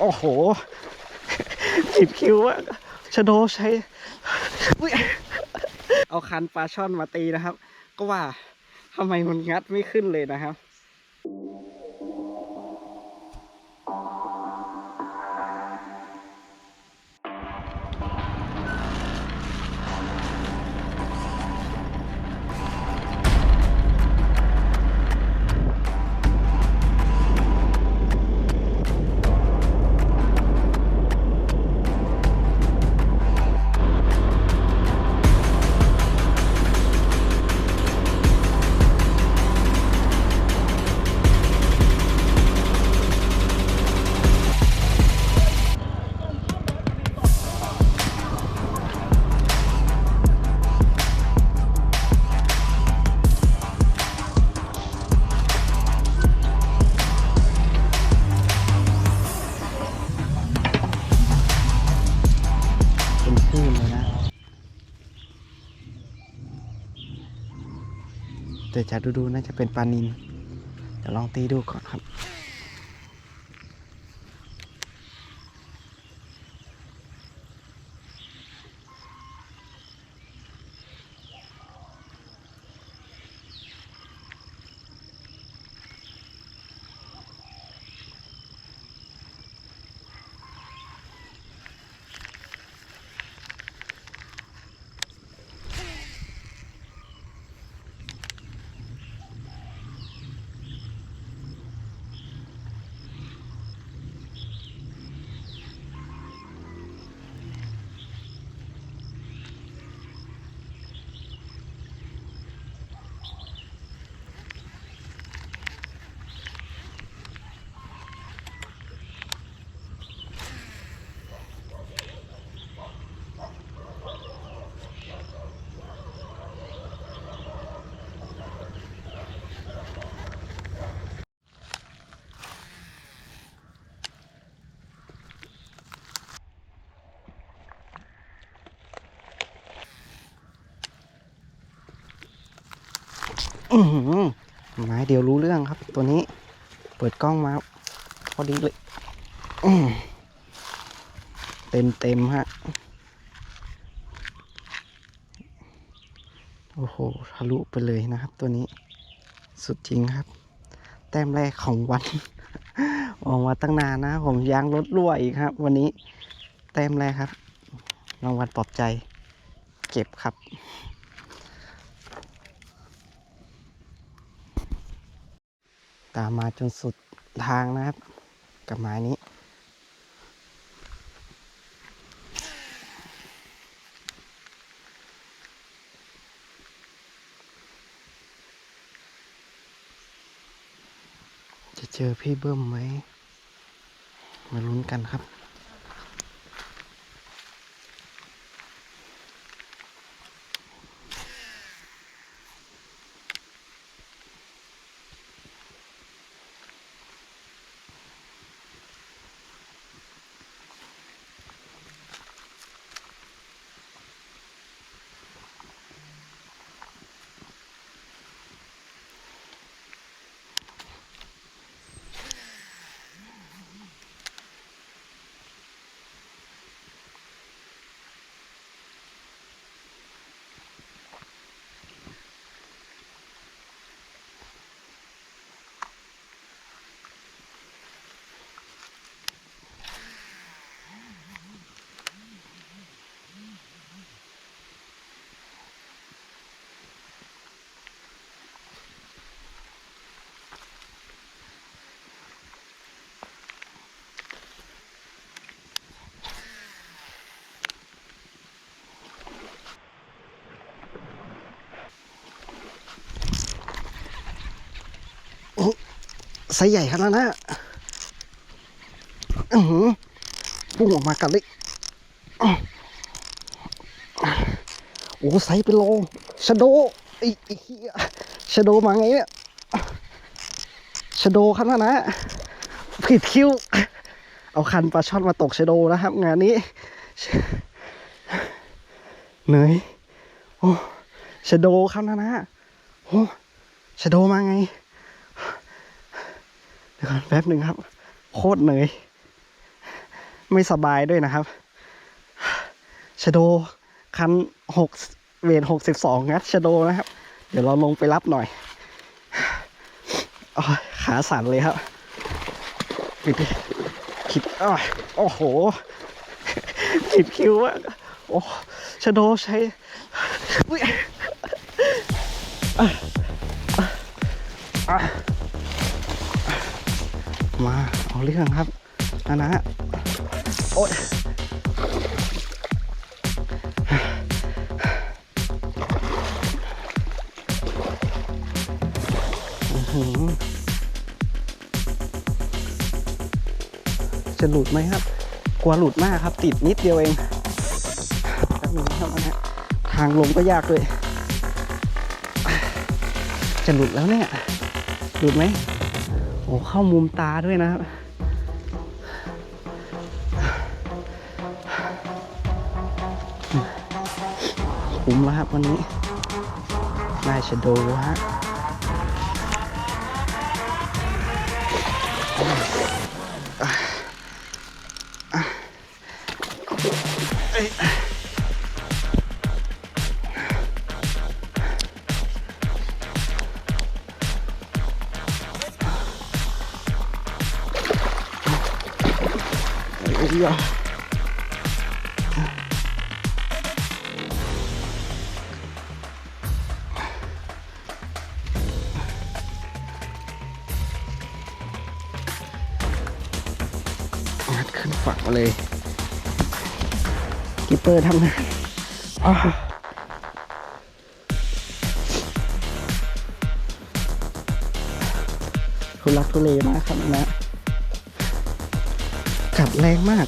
โอ้โหผิดคิวอะชโดใช้อุ๊ยเอาคันปลาช่อนมาตีนะครับ ก็ว่าทำไมมันงัดไม่ขึ้นเลยนะครับ แต่จะดูๆน่าจะเป็นปลานินเดี๋ยวลองตีดูก่อนครับ ไม้เดียวรู้เรื่องครับ ตัวนี้ เปิดกล้องมา พอดีเลยเต็มเต็มฮะ โอ้โห ทะลุไปเลยนะครับ ตัวนี้ สุดจริงครับ แต้มแรกของวัน ออกมาตั้งนานนะ ผมยางรถรั่วอีกครับ วันนี้ แต้มแรกครับ รางวัลปลอบใจ เก็บครับ ตามมาจนสุดทางนะครับ กับไม้นี้ จะเจอพี่เบิ้มไหมมาลุ้นกันครับ ไซส์ใหญ่ขนาดนั้นอะอือหือพุ่งออกมากันเลยโอ้ไซส์เป็นโลชะโดไอ้ไอ้เหี้ยชะโดมาไงเนี่ยชะโดขนาดนั้นอะผิดคิว เอาคันปลาช่อนมาตกชะโดนะครับ งานนี้เหนื่อยโอ้ชะโดครับนะนะโอ้ชะโดมาไง เดี๋ยวก่อนแป๊บหนึ่งครับ โคตรเหนื่อยไม่สบายด้วยนะครับชโดคันหกเวทหกสิบสองงัดชโดนะครับ เดี๋ยวเราลงไปรับหน่อยอขาสั่นเลยครับปิดดิคิดอ้อโอ้โหผิดคิวอะโอ้ชโดใช้อุ๊ยอะอะ มา เอาเรื่องครับนะนะโอ๊ยอื้อหือจะหลุดไหมครับ กลัวหลุดมากครับ ติดนิดเดียวเองแป๊บนึงครับนนี้ทางลงก็ยากด้วย จะหลุดแล้วเนี่ย หลุดไหม โอ้เข้ามุมตาด้วยนะครับ คุ้มแล้วครับวันนี้ได้ชะโดฮะเอ้ย เอ้ยอะงัดขึ้นฝั่งมาเลยกิปเปอร์ทำงานอ้าวทุลักทุเลมากครับนะ ขัดแรงมาก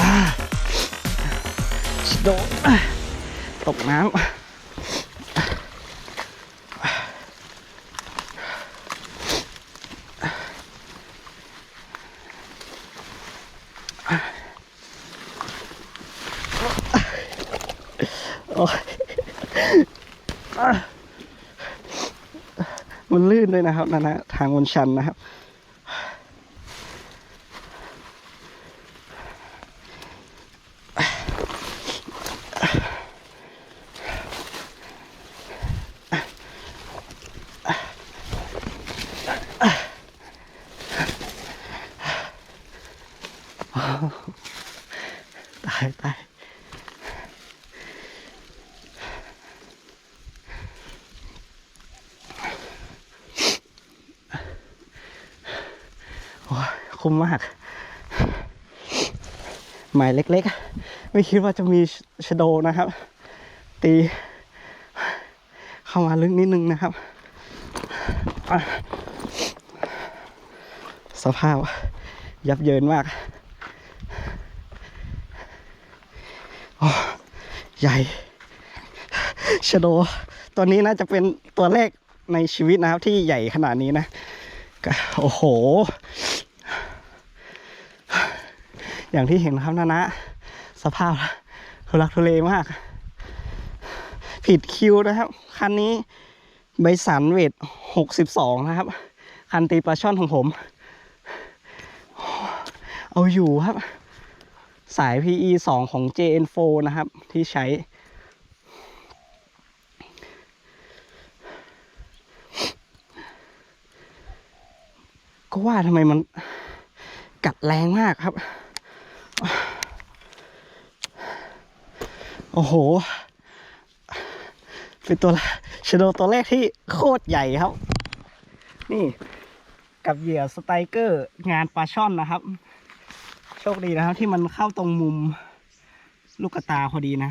อาชิโดนตกน้ำ มันลื่นด้วยนะครับนั่นนะทางมันชันนะครับ คุ้มมาก หมายเล็กๆ ไม่คิดว่าจะมีชโดนะครับ ตี เข้ามาลึกนิดนึงนะครับ สภาพยับเยินมากโอ้ใหญ่ชโดตัวนี้น่าจะเป็นตัวแรกในชีวิตนะครับที่ใหญ่ขนาดนี้นะ โอ้โห อย่างที่เห็นครับนะนะ สภาพทุลักทุเลมาก ผิดคิวนะครับ คันนี้ใบสันเวทหกสิบสองนะครับ คันตีปลาช่อนของผม เอาอยู่ครับ สาย PE 2 ของ JN4 นะครับ ที่ใช้ก็ว่าทำไมมันกัดแรงมากครับ โอ้โห เป็นตัวชโดตัวแรกที่โคตรใหญ่ครับ นี่กับเหยื่อสไตรเกอร์งานปลาช่อนนะครับ โชคดีนะครับ ที่มันเข้าตรงมุมลูกตาพอดีนะ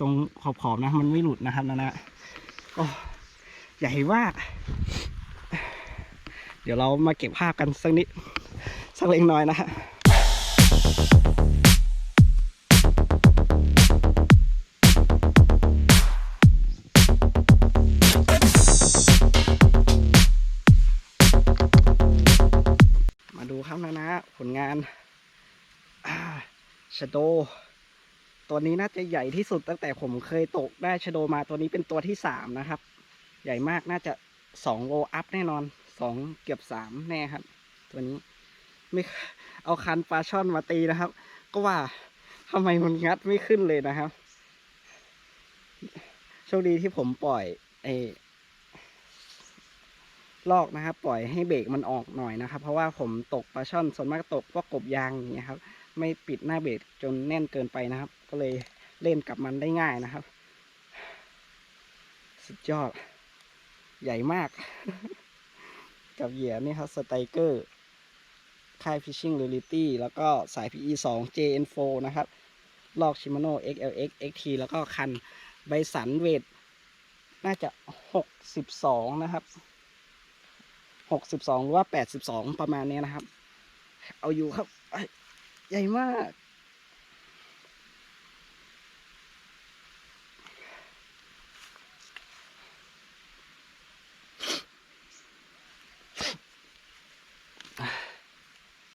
ตรงขอบๆนะ มันไม่หลุดนะครับนะนะโอ้ใหญ่มากเดี๋ยวเรามาเก็บภาพกันสักนิด สักเล็กน้อยนะฮะ ชโด ตัวนี้น่าจะใหญ่ที่สุดตั้งแต่ผมเคยตกได้ชโดมาตัวนี้เป็นตัวที่สามนะครับ ใหญ่มากน่าจะสองโลอัพแน่นอนสองเกือบสามแน่ครับ ตัวนี้ไม่เอาคันปลาช่อนมาตีนะครับ ก็ว่าทำไมมันงัดไม่ขึ้นเลยนะครับโชคดีที่ผมปล่อยไอ้ลอกนะครับ ปล่อยให้เบรกมันออกหน่อยนะครับ เพราะว่าผมตกปลาช่อนส่วนมากตกพวกกบยางอย่างเงี้ยครับ ไม่ปิดหน้าเบรกจนแน่นเกินไปนะครับ ก็เลยเล่นกับมันได้ง่ายนะครับ สุดยอด ใหญ่มาก กับเหยื่อนี่ครับสไตเกอร์ค่าย Fishing Reality แล้วก็สาย PE 2 JN4 นะครับ ลอก Shimano XLX XT แล้วก็คันไบสันเวท น่าจะ 62 นะครับ 62 หรือว่า 82 ประมาณนี้นะครับ เอาอยู่ครับ や今